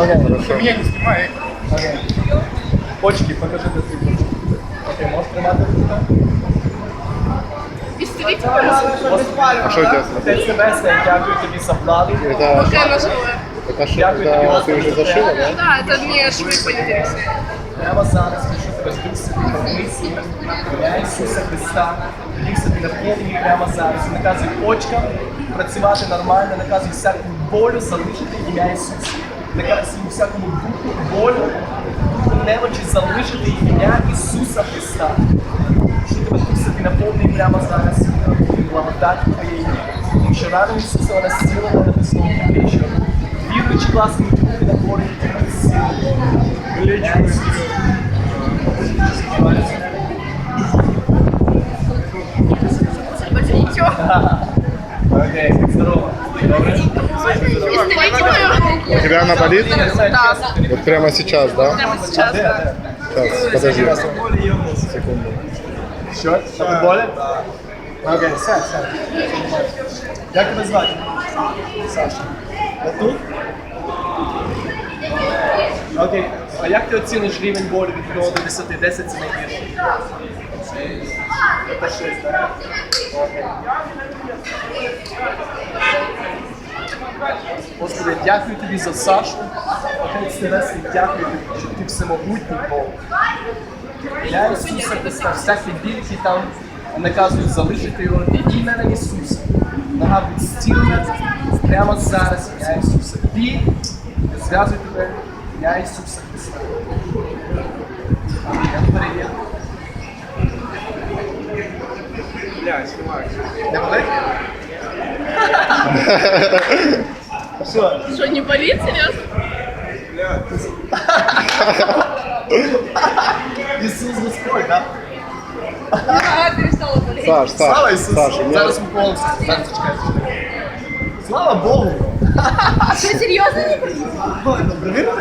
Окей. Ты меня не снимай. Окей. Почки, покажи де твої почки. Окей, можеш тримати руку? Исцелите, А что у тебя? Отець Небесний, дякую тобі за владу. Это, Пока я нажила. это, что, Дякую тобі, это ты Господи, уже за те. зашила, да? Да, это мне швы понеделись. Прямо зараз пишу тебе Дух Святий на мисі, ім'я Ісуса Христа. Дух Святий наповнює прямо зараз. І Наказує почкам працювати нормально, наказує всяку болю залишити ім'я Ісуса. Наказує всякому духу болю, немочі залишити ім'я Ісуса Христа. Що тебе Святий наповнює прямо зараз. Благодать твоєї. Тому що ранами Ісуса вона написано в Біблії, що віруючи власні духи наповнюють тебе силою. Ім'я Ісуса. Больше. Окей, здорово. Добре? Мою руку. У тебя она болит? Да, Вот прямо сейчас, да? прямо сейчас, да. Сейчас, подожди. Секунду. Що? Тебе болить? Окей, сядь, сядь. Як тебе звати? Саша. А тут? Окей. А як ти оціниш рівень болю від 1 до 10? 10 це найгірше. Це 6, так? Окей. Господи, дякую тобі за Сашу. Отець Небесний, дякую тобі, що ти всемогутній Бог. Я Ісуса Христа, всякий біль, який там наказують залишити його іменем Ісуса. Нога від зцілення прямо зараз, я Ісуса. Біль зв'язує тебе, я Ісуса Христа. Що? Что, не болит, серьезно? Ісус Господь, так? А, перестала болеть. Саш, Слава Саш, Ісусу! Саш, у меня... Зараз ми помолимося. Зараз чекайте. Слава Богу! А что, серьезно не болит? Ой, ну перевірте.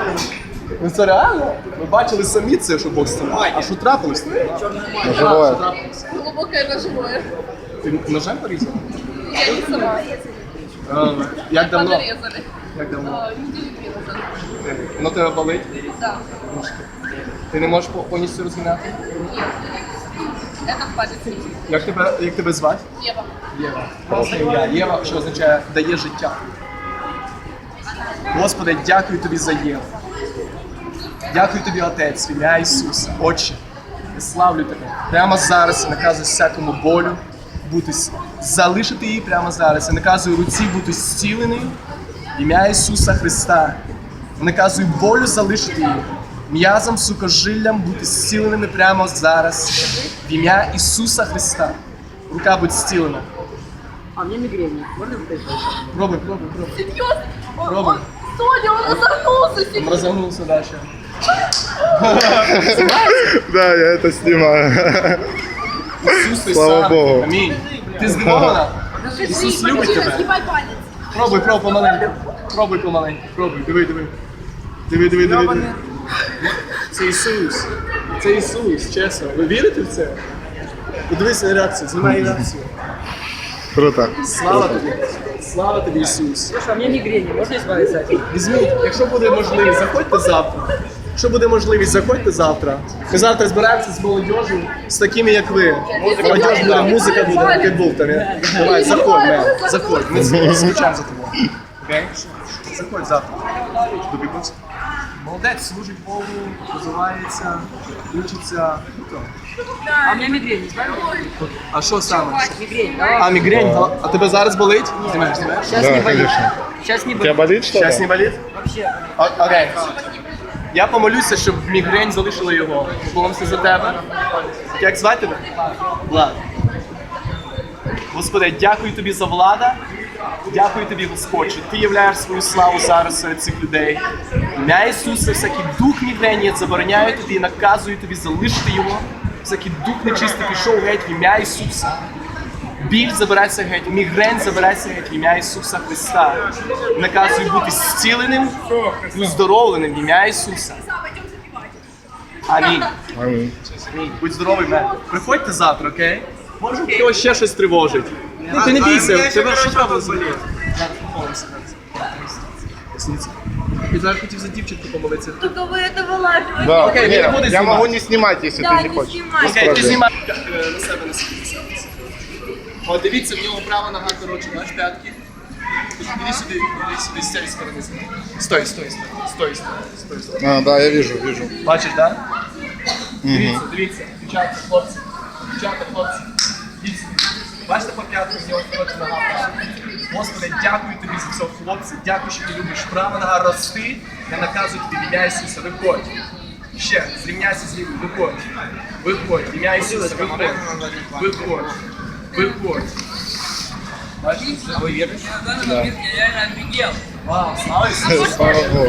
Ну це реально? Ми бачили самі це, що Бог став. А що трапилось? Ножевое. Що трапилось? Глубокое ножевое. Ти ножем порізав? Я не сама. А, Як давно? Подрезали. Як давно? Недели назад. Воно тебе болить? Да. Ти не можеш по- повністю розміняти? Это палец. Як тебе, як тебе звати? Ева. Єва. Класне ім'я. Єва, що означає дає життя. Господи, дякую тобі за Єву. Дякую тобі, Отець, в ім'я Ісуса. Отче, я славлю тебе. Прямо зараз наказую всякому болю бути залишити її прямо зараз. Я наказую руці бути зціленою. В ім'я Ісуса Христа. Я наказую болю залишити її. М'язам, сукожиллям бути зціленими прямо зараз. В ім'я Ісуса Христа. Рука будь зцілена. А мне мигрень. Можно вот это? Пробуй, пробуй, пробуй. Серьезно? Он, Пробуй. он, Соня, он разогнулся. Он серьезно. разогнулся дальше. Да, я это снимаю. Ісус ти Слава сам. Богу. Амінь. Ти здивована? Ісус любить тебе. Пробуй, пробуй помаленьку. Пробуй помаленьку. Пробуй, диви, диви. Диви, диви, диви. диви. Це Ісус. Це Ісус, чесно. Ви вірите в це? Подивися на реакцію, знімай реакцію. Круто. Слава тобі. Слава тобі, Ісус. Слушай, а мне мигрень. Можно избавиться от них? Візьміть, якщо буде можливість, заходьте завтра. Якщо буде можливість, заходьте завтра. Ми завтра збираємося з молодіжю, з такими, як ви. Молодіж буде, музика буде, як був там. Давай, заходь, мен, заходь. Ми скучаємо за тобою. Окей? Заходь завтра. Тобі? Молодець, служить Богу, розвивається, учиться. А у меня? А що саме? Мигрень. Давай. А, мігрень? А тебе зараз болить? Знімаєш, знімаєш? Сейчас Да, не болит. конечно. Сейчас не У тебя болит. болит что-то? Зараз не болить? Вообще. О- Окей. Я помолюся, щоб мігрень залишила його. Помолився за тебе. Як звати тебе? Влад. Господи, дякую тобі за влада. Дякую тобі, Господь, що ти являєш свою славу зараз серед цих людей. Ім'я Ісуса, всякий дух мігрені я забороняю тобі і наказую тобі залишити його. Всякий дух нечистий пішов геть в ім'я Ісуса. Біль забирається геть, мігрень забирається геть в ім'я Ісуса Христа. Наказую бути зціленим, уздоровленим в ім'я Ісуса. Амінь. Аминь. Амінь. Будь здоровий, мен. Приходьте завтра, окей? Може, в когось ще щось тривожить. Ну, ти не бійся, тебе що трапилось? Зараз помолимося. Ресниці. І зараз хотів за дівчинку помолитися. Только вы это вылаживаете. Да, Окей, не, не буду я снимать. могу не снимать, если Да, ты не не хочешь. снимай. Без Окей, ти проблем. знімай Е, на себе на себе. на себе, на себе. О, дивіться, в нього права нога коротше, бачиш, п'ятки. Іди сюди, іди сюди з цієї сторони. Стой, стой, стой, стой, стой, стой. А, да, я вижу, вижу. Бачиш, так? Да? Дивіться, дивіться, дівчата, хлопці, дівчата, хлопці. Дивіться. Бачите по п'ятку, в нього коротше нога права. Господи, дякую тобі за цього хлопці, дякую, що ти любиш права нога рости. Я наказую тобі в виходь. Ще, зрівняйся з лівою, виходь. Виходь, в ім'я Ісуса, виходь. Виходь. Виходь. Бачиш, ви віриш? Я реально офигел. Вау, слава Ісусу. Слава Богу.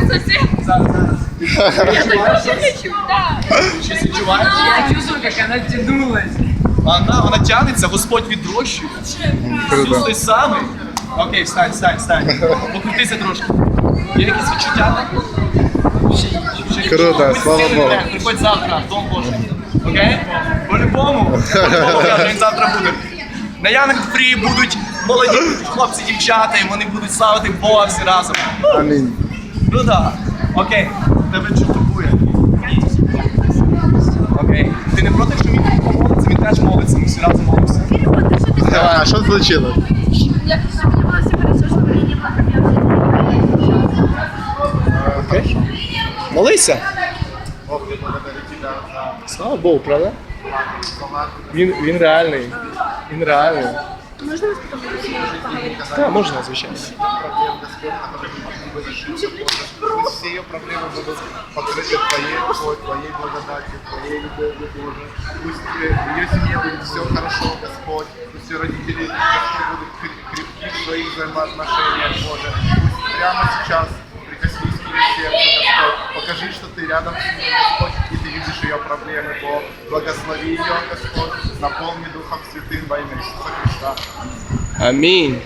Сосед. Зараз, зараз. Да. Щось відчуваєш? Я чувствую, как она тянулась. Вона, вона тягнеться, Господь відрощує. Ісус Круто. той самий. Окей, встань, встань, встань. Покрутися трошки. Є якісь відчуття? Ще- ще- Круто, Будь слава сильним, Богу. Ден, Приходь завтра, в Дом Божий. Окей? По-любому. По-любому, каже, він завтра буде. На Янг Фрі будуть молоді хлопці, дівчата, і вони будуть славити Бога всі разом. Аминь. Ну так. Окей. Тебе що турбує? Окей. Ти не проти, що він помолиться? Він теж молиться, ми всі разом молимося. Давай, а что случилось? Я хочу, чтобы было все хорошо, чтобы я не была проблем. Окей. Молися. Слава Богу, правда? слова, Він, він реальний. Він реальний. Можно вас потом поговорить? Так, можна, звичайно. проблем, Господь, которые мы решили. Пусть все ее проблемы будут покрыты Твоей рукой, Твоей благодатью, Твоей любовью, Боже. Пусть э, в ее семье будет все хорошо, Господь. Пусть ее родители, Господь, будут кре- крепки в своих взаимоотношениях, Боже. Пусть прямо сейчас Благослови ее, Господь, наполни Духом Святым войны Иисуса Христа. Амінь.